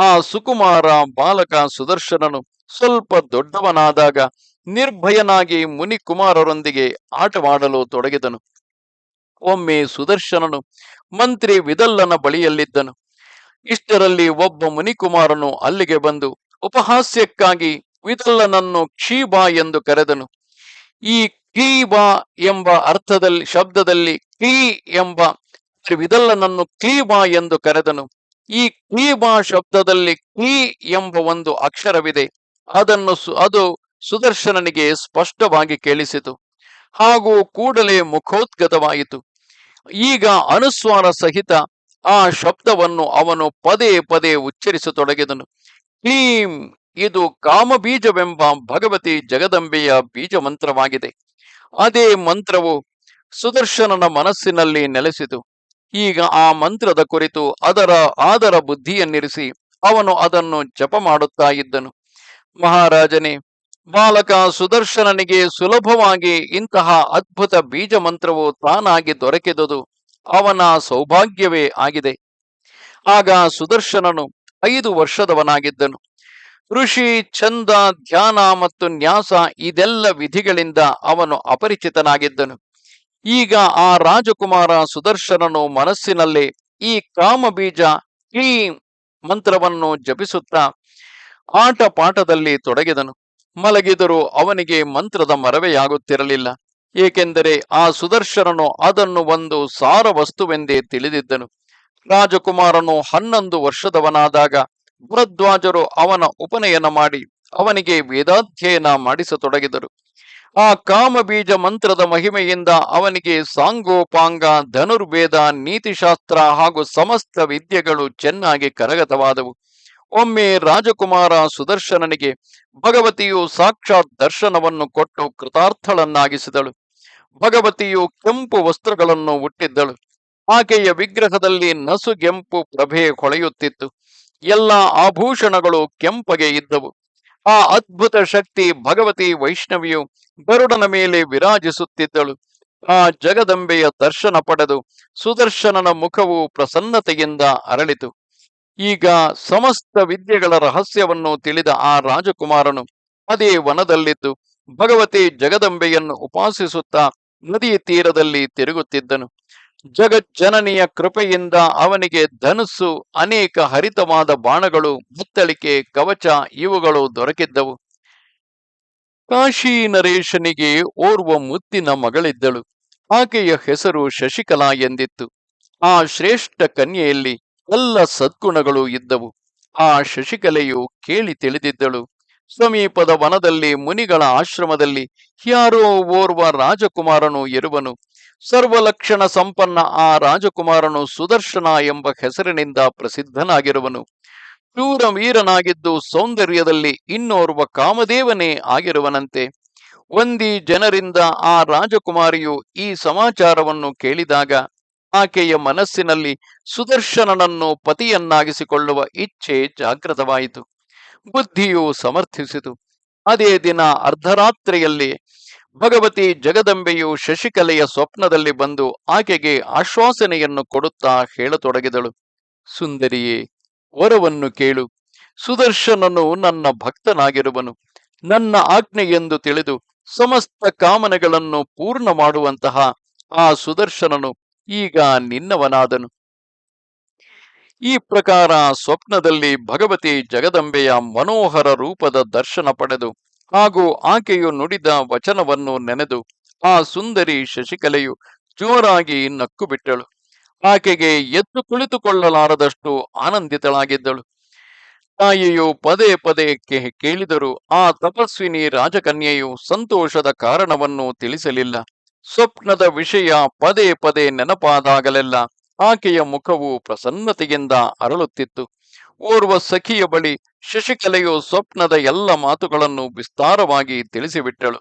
ಆ ಸುಕುಮಾರ ಬಾಲಕ ಸುದರ್ಶನನು ಸ್ವಲ್ಪ ದೊಡ್ಡವನಾದಾಗ ನಿರ್ಭಯನಾಗಿ ಮುನಿಕುಮಾರರೊಂದಿಗೆ ಆಟವಾಡಲು ತೊಡಗಿದನು. ಒಮ್ಮೆ ಸುದರ್ಶನನು ಮಂತ್ರಿ ವಿದಲ್ಲನ ಬಳಿಯಲ್ಲಿದ್ದನು. ಇಷ್ಟರಲ್ಲಿ ಒಬ್ಬ ಮುನಿಕುಮಾರನು ಅಲ್ಲಿಗೆ ಬಂದು, ಉಪಹಾಸ್ಯಕ್ಕಾಗಿ ವಿದಲ್ಲನನ್ನು ಕ್ಷೀಬಾ ಎಂದು ಕರೆದನು. ಈ ಕ್ಲೀಬಾ ಎಂಬ ಅರ್ಥದಲ್ಲಿ, ಶಬ್ದದಲ್ಲಿ ಕ್ಲೀ ಎಂಬ ವಿದಲ್ಲನನ್ನು ಕ್ಲೀಬಾ ಎಂದು ಕರೆದನು. ಈ ಕ್ಲೀಬಾ ಶಬ್ದದಲ್ಲಿ ಕ್ಲೀ ಎಂಬ ಒಂದು ಅಕ್ಷರವಿದೆ. ಅದನ್ನು ಅದು ಸುದರ್ಶನನಿಗೆ ಸ್ಪಷ್ಟವಾಗಿ ಕೇಳಿಸಿತು. ಹಾಗೂ ಕೂಡಲೇ ಮುಖೋದ್ಗತವಾಯಿತು. ಈಗ ಅನುಸ್ವಾರ ಸಹಿತ ಆ ಶಬ್ದವನ್ನು ಅವನು ಪದೇ ಪದೇ ಉಚ್ಚರಿಸತೊಡಗಿದನು. ಕ್ಲೀಂ ಇದು ಕಾಮಬೀಜವೆಂಬ ಭಗವತಿ ಜಗದಂಬೆಯ ಬೀಜ ಮಂತ್ರವಾಗಿದೆ ಅದೇ ಮಂತ್ರವು ಸುದರ್ಶನನ ಮನಸ್ಸಿನಲ್ಲಿ ನೆಲೆಸಿತು. ಈಗ ಆ ಮಂತ್ರದ ಕುರಿತು ಅದರ ಆದರ ಬುದ್ಧಿಯನ್ನಿರಿಸಿ ಅವನು ಅದನ್ನು ಜಪ ಮಾಡುತ್ತಾ ಇದ್ದನು. ಮಹಾರಾಜನೇ, ಬಾಲಕ ಸುದರ್ಶನನಿಗೆ ಸುಲಭವಾಗಿ ಇಂತಹ ಅದ್ಭುತ ಬೀಜ ಮಂತ್ರವು ತಾನಾಗಿ ದೊರಕಿದುದು ಅವನ ಸೌಭಾಗ್ಯವೇ ಆಗಿದೆ. ಆಗ ಸುದರ್ಶನನು ಐದು ವರ್ಷದವನಾಗಿದ್ದನು. ಋಷಿ ಚಂದ ಧ್ಯಾನ ಮತ್ತು ನ್ಯಾಸ ಇದೆಲ್ಲ ವಿಧಿಗಳಿಂದ ಅವನು ಅಪರಿಚಿತನಾಗಿದ್ದನು. ಈಗ ಆ ರಾಜಕುಮಾರ ಸುದರ್ಶನನು ಮನಸ್ಸಿನಲ್ಲೇ ಈ ಕಾಮಬೀಜ ಈ ಮಂತ್ರವನ್ನು ಜಪಿಸುತ್ತಾ ಆಟ ಪಾಠದಲ್ಲಿ ತೊಡಗಿದನು. ಮಲಗಿದರೂ ಅವನಿಗೆ ಮಂತ್ರದ ಮರವೆಯಾಗುತ್ತಿರಲಿಲ್ಲ ಏಕೆಂದರೆ ಆ ಸುದರ್ಶನನು ಅದನ್ನು ಒಂದು ಸಾರ ವಸ್ತುವೆಂದೇ ತಿಳಿದಿದ್ದನು. ರಾಜಕುಮಾರನು ಹನ್ನೊಂದು ವರ್ಷದವನಾದಾಗ ಭರದ್ವಾಜರು ಅವನ ಉಪನಯನ ಮಾಡಿ ಅವನಿಗೆ ವೇದಾಧ್ಯಯನ ಮಾಡಿಸತೊಡಗಿದರು ಆ ಕಾಮಬೀಜ ಮಂತ್ರದ ಮಹಿಮೆಯಿಂದ ಅವನಿಗೆ ಸಾಂಗೋಪಾಂಗ, ಧನುರ್ವೇದ, ನೀತಿಶಾಸ್ತ್ರ ಹಾಗೂ ಸಮಸ್ತ ವಿದ್ಯೆಗಳು ಚೆನ್ನಾಗಿ ಕರಗತವಾದವು. ಒಮ್ಮೆ ರಾಜಕುಮಾರ ಸುದರ್ಶನನಿಗೆ ಭಗವತಿಯು ಸಾಕ್ಷಾತ್ ದರ್ಶನವನ್ನು ಕೊಟ್ಟು ಕೃತಾರ್ಥಳನ್ನಾಗಿಸಿದಳು. ಭಗವತಿಯು ಕೆಂಪು ವಸ್ತ್ರಗಳನ್ನು ಹುಟ್ಟಿದ್ದಳು ಆಕೆಯ ವಿಗ್ರಹದಲ್ಲಿ ನಸುಗೆಂಪು ಪ್ರಭೆ ಹೊಳೆಯುತ್ತಿತ್ತು. ಎಲ್ಲ ಆಭೂಷಣಗಳು ಕೆಂಪಗೆ ಇದ್ದವು. ಆ ಅದ್ಭುತ ಶಕ್ತಿ ಭಗವತಿ ವೈಷ್ಣವಿಯು ಗರುಡನ ಮೇಲೆ ವಿರಾಜಿಸುತ್ತಿದ್ದಳು. ಆ ಜಗದಂಬೆಯ ದರ್ಶನ ಪಡೆದು ಸುದರ್ಶನನ ಮುಖವು ಪ್ರಸನ್ನತೆಯಿಂದ ಅರಳಿತು. ಈಗ ಸಮಸ್ತ ವಿದ್ಯೆಗಳ ರಹಸ್ಯವನ್ನು ತಿಳಿದ ಆ ರಾಜಕುಮಾರನು ಅದೇ ವನದಲ್ಲಿದ್ದು ಭಗವತಿ ಜಗದಂಬೆಯನ್ನು ಉಪಾಸಿಸುತ್ತಾ ನದಿ ತೀರದಲ್ಲಿ ತಿರುಗುತ್ತಿದ್ದನು. ಜಗಜ್ಜನನಿಯ ಕೃಪೆಯಿಂದ ಅವನಿಗೆ ಧನುಸ್ಸು, ಅನೇಕ ಹರಿತವಾದ ಬಾಣಗಳು ಮುತ್ತಳಿಕೆ ಕವಚ ಇವುಗಳು ದೊರಕಿದ್ದವು. ಕಾಶಿ ನರೇಶನಿಗೆ ಓರ್ವ ಮುತ್ತಿನ ಮಗಳಿದ್ದಳು. ಆಕೆಯ ಹೆಸರು ಶಶಿಕಲಾ ಎಂದಿತ್ತು. ಆ ಶ್ರೇಷ್ಠ ಕನ್ಯೆಯಲ್ಲಿ ಎಲ್ಲ ಸದ್ಗುಣಗಳು ಇದ್ದವು. ಆ ಶಶಿಕಲೆಯು ಕೇಳಿ ತಿಳಿದಿದ್ದಳು. ಸಮೀಪದ ವನದಲ್ಲಿ ಮುನಿಗಳ ಆಶ್ರಮದಲ್ಲಿ ಯಾರೋ ಓರ್ವ ರಾಜಕುಮಾರನು ಇರುವನು. ಸರ್ವಲಕ್ಷಣ ಸಂಪನ್ನ ಆ ರಾಜಕುಮಾರನು ಸುದರ್ಶನ ಎಂಬ ಹೆಸರಿನಿಂದ ಪ್ರಸಿದ್ಧನಾಗಿರುವನು. ಕ್ರೂರ ವೀರನಾಗಿದ್ದು ಸೌಂದರ್ಯದಲ್ಲಿ ಇನ್ನೋರ್ವ ಕಾಮದೇವನೇ ಆಗಿರುವನಂತೆ. ಒಂದಿ ಜನರಿಂದ ಆ ರಾಜಕುಮಾರಿಯು ಈ ಸಮಾಚಾರವನ್ನು ಕೇಳಿದಾಗ ಆಕೆಯ ಮನಸ್ಸಿನಲ್ಲಿ ಸುದರ್ಶನನನ್ನು ಪತಿಯನ್ನಾಗಿಸಿಕೊಳ್ಳುವ ಇಚ್ಛೆ ಜಾಗೃತವಾಯಿತು ಬುದ್ಧಿಯು ಸಮರ್ಥಿಸಿತು. ಅದೇ ದಿನ ಅರ್ಧರಾತ್ರಿಯಲ್ಲಿ ಭಗವತಿ ಜಗದಂಬೆಯು ಶಶಿಕಲೆಯ ಸ್ವಪ್ನದಲ್ಲಿ ಬಂದು ಆಕೆಗೆ ಆಶ್ವಾಸನೆಯನ್ನು ಕೊಡುತ್ತಾ ಹೇಳತೊಡಗಿದಳು. ಸುಂದರಿಯೇ, ವರವನ್ನು ಕೇಳು. ಸುದರ್ಶನನು ನನ್ನ ಭಕ್ತನಾಗಿರುವನು. ನನ್ನ ಆಜ್ಞೆ ಎಂದು ತಿಳಿದು ಸಮಸ್ತ ಕಾಮನೆಗಳನ್ನು ಪೂರ್ಣ ಮಾಡುವಂತಹ ಆ ಸುದರ್ಶನನು ಈಗ ನಿನ್ನವನಾದನು. ಈ ಪ್ರಕಾರ ಸ್ವಪ್ನದಲ್ಲಿ ಭಗವತಿ ಜಗದಂಬೆಯ ಮನೋಹರ ರೂಪದ ದರ್ಶನ ಪಡೆದು ಹಾಗೂ ಆಕೆಯು ನುಡಿದ ವಚನವನ್ನು ನೆನೆದು ಆ ಸುಂದರಿ ಶಶಿಕಲೆಯು ಜೋರಾಗಿ ನಕ್ಕು ಬಿಟ್ಟಳು ಆಕೆಗೆ ಎದ್ದು ಕುಳಿತುಕೊಳ್ಳಲಾರದಷ್ಟು ಆನಂದಿತಳಾಗಿದ್ದಳು. ತಾಯಿಯು ಪದೇ ಪದೇ ಕೇಳಿದರೂ ಆ ತಪಸ್ವಿನಿ ರಾಜಕನ್ಯೆಯು ಸಂತೋಷದ ಕಾರಣವನ್ನು ತಿಳಿಸಲಿಲ್ಲ. ಸ್ವಪ್ನದ ವಿಷಯ ಪದೇ ಪದೇ ನೆನಪಾದಾಗಲೆಲ್ಲ ಆಕೆಯ ಮುಖವು ಪ್ರಸನ್ನತೆಯಿಂದ ಅರಳುತ್ತಿತ್ತು. ಓರ್ವ ಸಖಿಯ ಬಳಿ ಶಶಿಕಲೆಯು ಸ್ವಪ್ನದ ಎಲ್ಲ ಮಾತುಗಳನ್ನು ವಿಸ್ತಾರವಾಗಿ ತಿಳಿಸಿಬಿಟ್ಟಳು.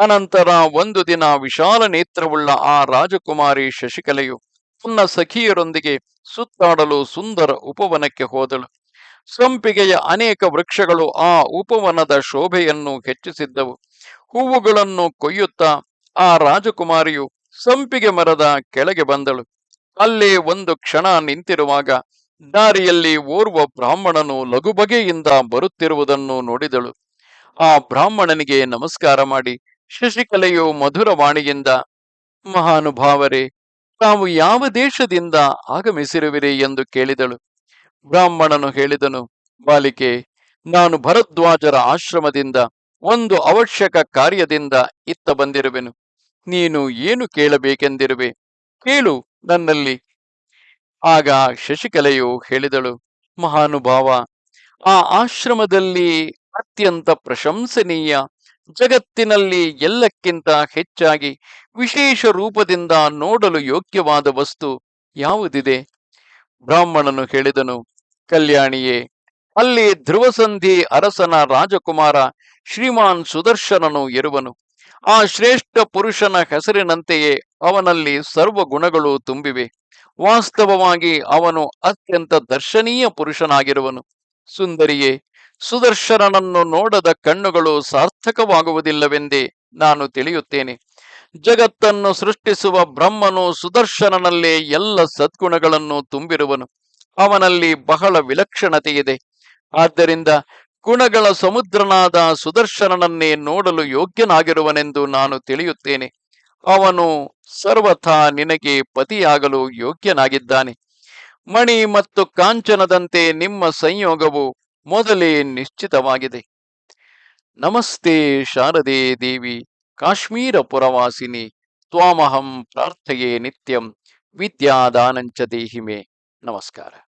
ಅನಂತರ ಒಂದು ದಿನ ವಿಶಾಲ ನೇತ್ರವುಳ್ಳ ಆ ರಾಜಕುಮಾರಿ ಶಶಿಕಲೆಯು ತನ್ನ ಸಖಿಯರೊಂದಿಗೆ ಸುತ್ತಾಡಲು ಸುಂದರ ಉಪವನಕ್ಕೆ ಹೋದಳು. ಸಂಪಿಗೆಯ ಅನೇಕ ವೃಕ್ಷಗಳು ಆ ಉಪವನದ ಶೋಭೆಯನ್ನು ಹೆಚ್ಚಿಸಿದ್ದವು. ಹೂವುಗಳನ್ನು ಕೊಯ್ಯುತ್ತಾ ಆ ರಾಜಕುಮಾರಿಯು ಸಂಪಿಗೆ ಮರದ ಕೆಳಗೆ ಬಂದಳು. ಅಲ್ಲೇ ಒಂದು ಕ್ಷಣ ನಿಂತಿರುವಾಗ ದಾರಿಯಲ್ಲಿ ಓರ್ವ ಬ್ರಾಹ್ಮಣನು ಲಘುಬಗೆಯಿಂದ ಬರುತ್ತಿರುವುದನ್ನು ನೋಡಿದಳು. ಆ ಬ್ರಾಹ್ಮಣನಿಗೆ ನಮಸ್ಕಾರ ಮಾಡಿ, ಶಶಿಕಲೆಯು ಮಧುರವಾಣಿಯಿಂದ ಮಹಾನುಭಾವರೇ, ತಾವು ಯಾವ ದೇಶದಿಂದ ಆಗಮಿಸಿರುವಿರಿ? ಎಂದು ಕೇಳಿದಳು. ಬ್ರಾಹ್ಮಣನು ಹೇಳಿದನು, ಬಾಲಿಕೆ, ನಾನು ಭರದ್ವಾಜರ ಆಶ್ರಮದಿಂದ, ಒಂದು ಅವಶ್ಯಕ ಕಾರ್ಯದಿಂದ ಇತ್ತ ಬಂದಿರುವೆನು. ನೀನು ಏನು ಕೇಳಬೇಕೆಂದಿರುವೆ? ಕೇಳು ನನ್ನಲ್ಲಿ. ಆಗ ಶಶಿಕಲೆಯು ಹೇಳಿದಳು, ಮಹಾನುಭಾವ, ಆ ಆಶ್ರಮದಲ್ಲಿ ಅತ್ಯಂತ ಪ್ರಶಂಸನೀಯ, ಜಗತ್ತಿನಲ್ಲಿ ಎಲ್ಲಕ್ಕಿಂತ ಹೆಚ್ಚಾಗಿ ವಿಶೇಷ ರೂಪದಿಂದ ನೋಡಲು ಯೋಗ್ಯವಾದ ವಸ್ತು ಯಾವುದಿದೆ? ಬ್ರಾಹ್ಮಣನು ಹೇಳಿದನು, ಕಲ್ಯಾಣಿಯೇ, ಅಲ್ಲಿ ಧ್ರುವಸಂಧಿ ಅರಸನ ರಾಜಕುಮಾರ ಶ್ರೀಮಾನ್ ಸುದರ್ಶನನು ಇರುವನು. ಆ ಶ್ರೇಷ್ಠ ಪುರುಷನ ಹೆಸರಿನಂತೆಯೇ ಅವನಲ್ಲಿ ಸರ್ವ ಗುಣಗಳು ತುಂಬಿವೆ. ವಾಸ್ತವವಾಗಿ ಅವನು ಅತ್ಯಂತ ದರ್ಶನೀಯ ಪುರುಷನಾಗಿರುವನು. ಸುಂದರಿಯೇ, ಸುದರ್ಶನನನ್ನು ನೋಡದ ಕಣ್ಣುಗಳು ಸಾರ್ಥಕವಾಗುವುದಿಲ್ಲವೆಂದೇ ನಾನು ತಿಳಿಯುತ್ತೇನೆ. ಜಗತ್ತನ್ನು ಸೃಷ್ಟಿಸುವ ಬ್ರಹ್ಮನು ಸುದರ್ಶನನಲ್ಲೇ ಎಲ್ಲ ಸದ್ಗುಣಗಳನ್ನು ತುಂಬಿರುವನು. ಅವನಲ್ಲಿ ಬಹಳ ವಿಲಕ್ಷಣತೆ ಇದೆ ಆದ್ದರಿಂದ ಗುಣಗಳ ಸಮುದ್ರನಾದ ಸುದರ್ಶನನನ್ನೇ ನೋಡಲು ಯೋಗ್ಯನಾಗಿರುವನೆಂದು ನಾನು ತಿಳಿಯುತ್ತೇನೆ. ಅವನು ಸರ್ವಥಾ ನಿನಗೆ ಪತಿಯಾಗಲು ಯೋಗ್ಯನಾಗಿದ್ದಾನೆ. ಮಣಿ ಮತ್ತು ಕಾಂಚನದಂತೆ ನಿಮ್ಮ ಸಂಯೋಗವು ಮೊದಲೇ ನಿಶ್ಚಿತವಾಗಿದೆ. ನಮಸ್ತೆ ಶಾರದೆ ದೇವಿ, ಕಾಶ್ಮೀರ ಪುರವಾಸಿನಿ, ತ್ವಾಮಹಂ ಪ್ರಾರ್ಥೆಯೇ ನಿತ್ಯಂ, ವಿದ್ಯಾದಾನಂಚ ದೇಹಿಮೆ. ನಮಸ್ಕಾರ.